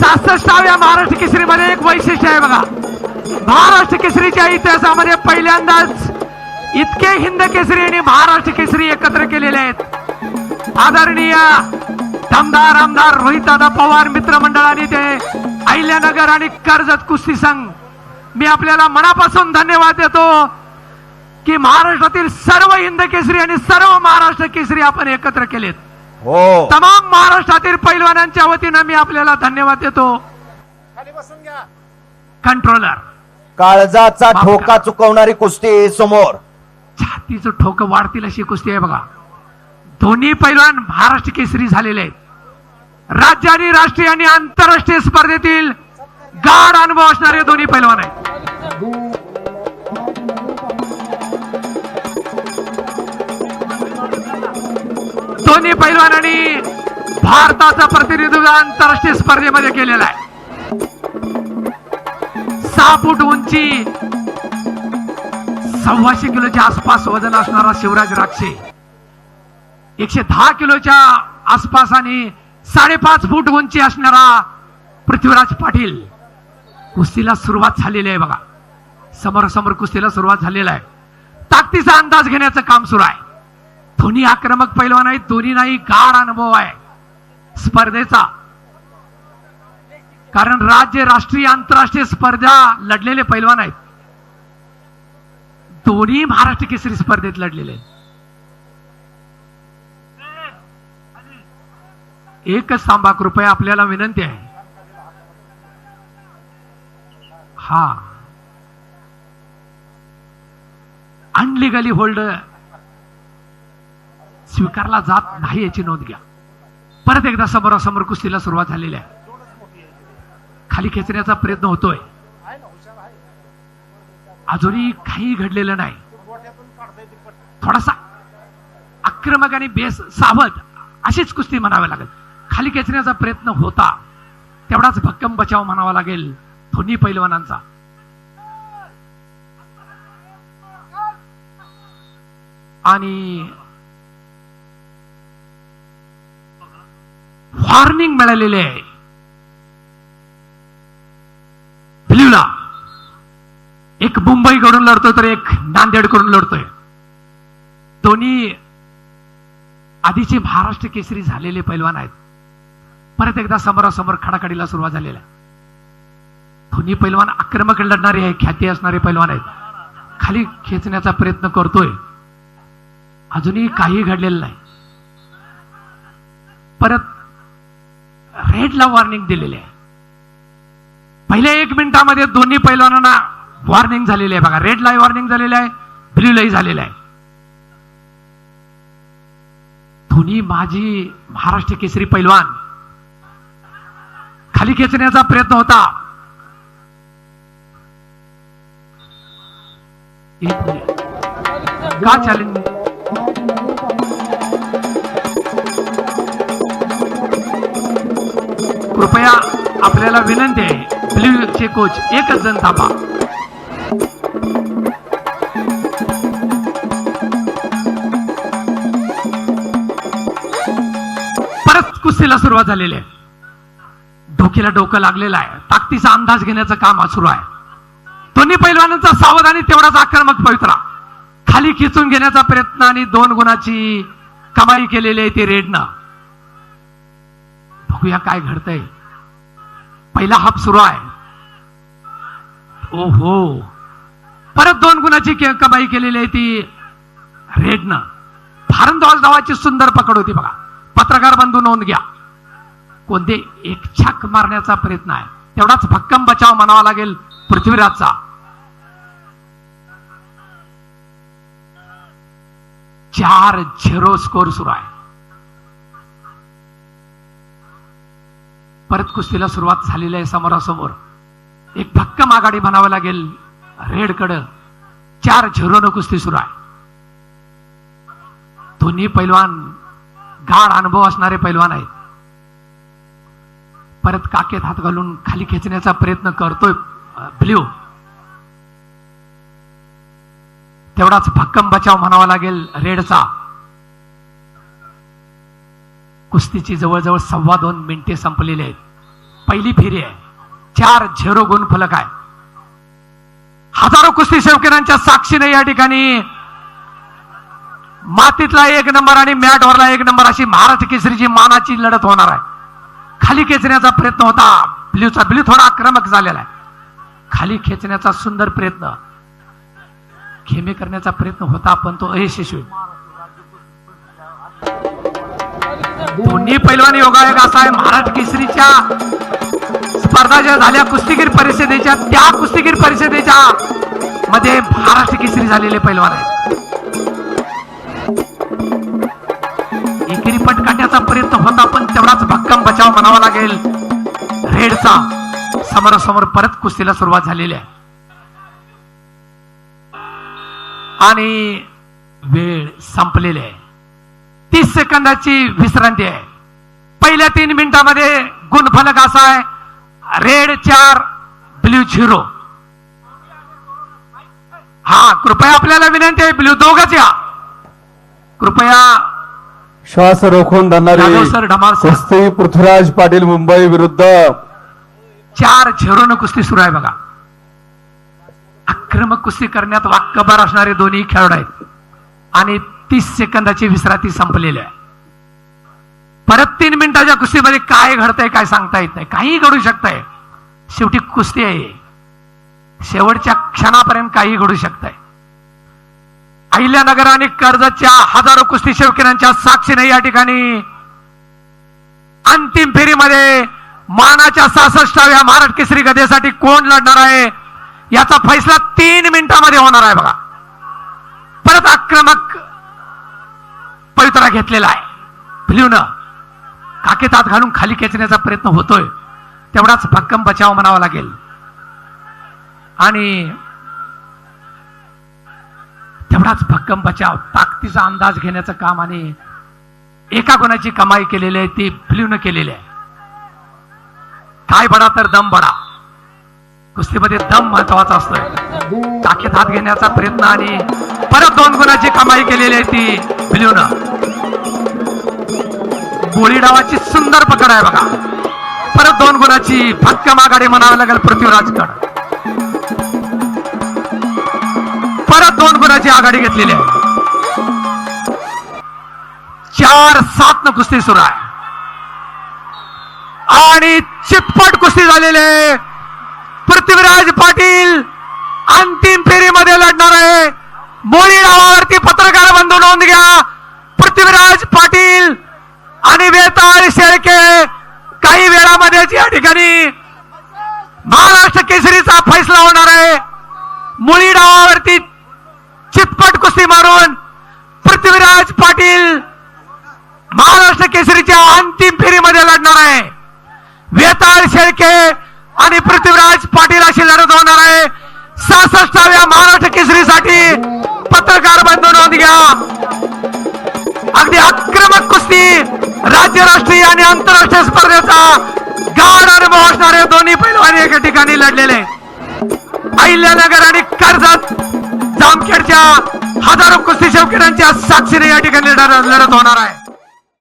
सहासष्टाव्या महाराष्ट्र केसरीमध्ये एक वैशिष्ट्य आहे बघा. महाराष्ट्र केसरीच्या इतिहासामध्ये पहिल्यांदाच इतके हिंद केसरी आणि महाराष्ट्र केसरी एकत्र केलेले आहेत. आदरणीय दमदार आमदार रोहितदादा पवार मित्रमंडळाने ते अहिल्यानगर आणि कर्जत कुस्ती संघ. मी आपल्याला मनापासून धन्यवाद देतो की महाराष्ट्रातील सर्व हिंद केसरी आणि सर्व महाराष्ट्र केसरी आपण एकत्र केलेत. हो. तमाम महाराष्ट्रातील पैलवानांच्या वतीनं मी आपल्याला धन्यवाद देतो. कंट्रोलर. काळजाचा ठोका चुकवणारी कुस्ती समोर. छातीचं ठोकं वाढतील अशी कुस्ती आहे बघा. दोन्ही पैलवान महाराष्ट्र केसरी झालेले आहेत. राज्य आणि राष्ट्रीय आणि आंतरराष्ट्रीय स्पर्धेतील गाढ अनुभव असणारे दोन्ही पैलवान आहेत. दोन्ही पैलवानांनी भारताचं प्रतिनिधित्व आंतरराष्ट्रीय स्पर्धेमध्ये केलेलं आहे. सहा फूट उंची सव्वाशे किलोच्या आसपास वजन असणारा शिवराज राक्षे एकशे दहा किलोच्या आसपास आणि साडेपाच फूट उंची असणारा पृथ्वीराज पाटील कुस्तीला सुरुवात झालेली आहे बघा. समोर समोर कुस्तीला सुरुवात झालेला आहे. ताकदीचा अंदाज घेण्याचं काम सुरू आहे. दोन्ही आक्रमक पैलवान आहेत दोन्ही नाही गाढ अनुभव आहे. स्पर्धेचा. कारण राज्य राष्ट्रीय आंतरराष्ट्रीय स्पर्धा लढलेले पैलवान आहेत. दोन्ही महाराष्ट्र केसरी स्पर्धेत लढलेले आहेत. एकच थांबा कृपया आपल्याला विनंती आहे. हा. अनलिगली होल्ड स्वीकारला जात नाही याची नोंद घ्या. परत एकदा समोरासमोर कुस्तीला सुरुवात झालेली आहे. खाली खेचण्याचा प्रयत्न होतोय. अजूनही काही घडलेलं नाही. थोडासा आक्रमक आणि बेस सावध अशीच कुस्ती म्हणावी लागेल. खाली खेचण्याचा प्रयत्न होता. तेवढाच भक्कम बचाव म्हणावा लागेल दोन्ही पैलवानांचा. आणि वॉर्निंग मिळालेली आहे. ब्ल्यूला एक मुंबई कडून लढतोय तर एक नांदेड लढतोय. दोन्ही आधीचे महाराष्ट्र केसरी झालेले पैलवान आहेत. परत एकदा समोरासमोर खडाखडीला सुरुवात झालेली आहे. दोन्ही पैलवान आक्रमक लढणारे आहे ख्याती असणारे पैलवान आहेत. खाली खेचण्याचा प्रयत्न करतोय. अजूनही काही घडलेलं नाही. परत रेडला वॉर्निंग दिलेली आहे. पहिल्या एक मिनिटामध्ये दोन्ही पैलवानांना वॉर्निंग झालेली आहे. बघा रेडलाही वॉर्निंग झालेली आहे ब्ल्यूलाही झालेलं आहे. दोन्ही माझी महाराष्ट्र केसरी पैलवान खाली खेचण्याचा प्रयत्न होता. का चॅलेंज कृपया आपल्याला विनंती आहे. ब्ल्यू चे कोच एकच जण थांबा. परत कुस्तीला सुरुवात झालेली आहे. डोक्याला डोकं लागलेलं आहे. ताकदीचा अंदाज घेण्याचं काम सुरू आहे. दोन्ही पैलवानांचा आणि तेवढाच आक्रमक पवित्रा. खाली खेचून घेण्याचा प्रयत्न आणि दोन गुणाची कमाई केलेली आहे ती रेडनं. बघूया काय घडतंय. पहिला हाफ सुरू आहे. ओहो. परत दोन गुणाची कमाई केलेली आहे ती रेडनं. भारंद्वाज धावाची सुंदर पकड होती बघा. पत्रकार बंधू नोंद घ्या. कोणते एक छाक मारण्याचा प्रयत्न आहे. तेवढाच भक्कम बचाव म्हणावा लागेल पृथ्वीराजचा. चार झिरो स्कोर सुरू आहे. परत कुस्तीला सुरुवात झालेली आहे समोरासमोर. एक भक्कम आघाडी म्हणावं लागेल रेड कड चार झिरोनं कुस्ती सुरू आहे. दोन्ही पैलवान गाढ अनुभव असणारे पैलवान आहेत. परत काकेत हात घालून खाली खेचण्याचा प्रयत्न करतोय ब्ल्यू. तेवढाच भक्कम बचाव म्हणावा लागेल रेडचा. कुस्तीची जवळजवळ सव्वा दोन मिनिटे संपलेली आहेत. पहिली फेरी आहे. चार झेरो गुण फलक आहे. हजारो कुस्ती शौकीनांच्या साक्षीने या ठिकाणी मातीतला एक नंबर आणि मॅटवरला एक नंबर अशी महाराष्ट्र केसरीची मानाची लढत होणार आहे. खाली खेचण्याचा प्रयत्न होता. ब्ल्यूचा ब्ल्यू थोडा आक्रमक झालेला आहे. खाली खेचण्याचा सुंदर प्रयत्न. खेमे करण्याचा प्रयत्न होता पण तो अयशस्वी. दोन्ही पैलवान योगायोग असा आहे. महाराष्ट्र केसरीच्या स्पर्धा ज्या झाल्या कुस्तीगीर परिषदेच्या त्या कुस्तीगीर परिषदेच्या मध्ये महाराष्ट्र केसरी झालेले पैलवान आहेत. एकेरी पट काढण्याचा प्रयत्न होता पण तेवढाच भक्कम बचाव म्हणावा लागेल. रेडचा समोरासमोर परत कुस्तीला सुरुवात झालेली आहे. आणि वेळ संपलेली आहे. तीस सेकंदाची विश्रांती आहे. पहिल्या तीन मिनिटांमध्ये गुणफलक असा आहे. रेड चार ब्ल्यू झिरो हा कृपया आपल्याला विनंती आहे ब्ल्यू दोघच या. कृपया. श्वास रोखून धरणारी पृथ्वीराज पाटील मुंबई विरुद्ध. चार झिरोनं कुस्ती सुरू आहे बघा. आक्रमक कुस्ती करण्यात वाक्यबार असणारे दोन्ही खेळाडू आहेत. आणि तीस सेकंदाची विश्रांती संपलेली आहे. परत तीन मिनिटाच्या कुस्तीमध्ये काय घडतंय काय सांगता येत नाही. काही घडू शकतंय. शेवटी कुस्ती आहे. शेवटच्या क्षणापर्यंत काही घडू शकतंय. अहिल्यानगर आणि कर्जतच्या हजारो कुस्ती शौकीनांच्या साक्षीने या ठिकाणी अंतिम फेरीमध्ये मानाच्या सहासष्टाव्या महाराष्ट्र केसरी गदेसाठी कोण लढणार आहे याचा फैसला तीन मिनिटांमध्ये होणार आहे बघा. परत आक्रमक पवित्रा घेतलेला आहे. फ्ल्यूनं काकेत हात घालून खाली खेचण्याचा प्रयत्न होतोय. तेवढाच भक्कम बचाव म्हणावा लागेल. आणि तेवढाच भक्कम बचाव ताकदीचा अंदाज घेण्याचं काम आणि एका गुणाची कमाई केलेली आहे ती फ्ल्यूनं केलेली आहे. काय बडा तर दम बडा. कुस्तीमध्ये दम महत्त्वाचा असतोय. टाकीत हात घेण्याचा प्रयत्न आणि परत दोन गुणाची कमाई केलेली आहे ती. फ्ल्यूनं गोळी डावाची सुंदर पकड आहे बघा. परत दोन गुणाची भक्कम आघाडी म्हणावी लागेल पृथ्वीराजकड परत दोन गुणाची आघाडी घेतलेली आहे. चार सात न कुस्ती सुरू आहे. आणि चितपट कुस्ती झालेली आहे. पृथ्वीराज पाटील अंतिम फेरीमध्ये लढणार आहे. मोळी नावावरती पत्रकार बंधू नोंद घ्या. पृथ्वीराज पाटील आणि वेताळ शेळके काही वेळामध्येच या ठिकाणी महाराष्ट्र केसरीचा फैसला होणार आहे. मुळी डावावरती चितपट कुस्ती मारून पृथ्वीराज पाटील महाराष्ट्र केसरीच्या अंतिम फेरीमध्ये लढणार आहे. वेताळ शेळके आणि पृथ्वीराज पाटील अशी लढत होणार आहे. सहासष्टाव्या महाराष्ट्र केसरीसाठी पत्रकार बंधू नोंद घ्या. अगदी आक्रमक कुस्ती राज्य राष्ट्रीय आणि आंतरराष्ट्रीय स्पर्धेचा गाढ अनुभव असणारे दोन्ही पैलवान एका ठिकाणी लढलेले. अहिल्यानगर आणि कर्जत जामखेडच्या हजारो कुस्ती शौकीनांच्या साक्षीने या ठिकाणी लढत होणार आहे.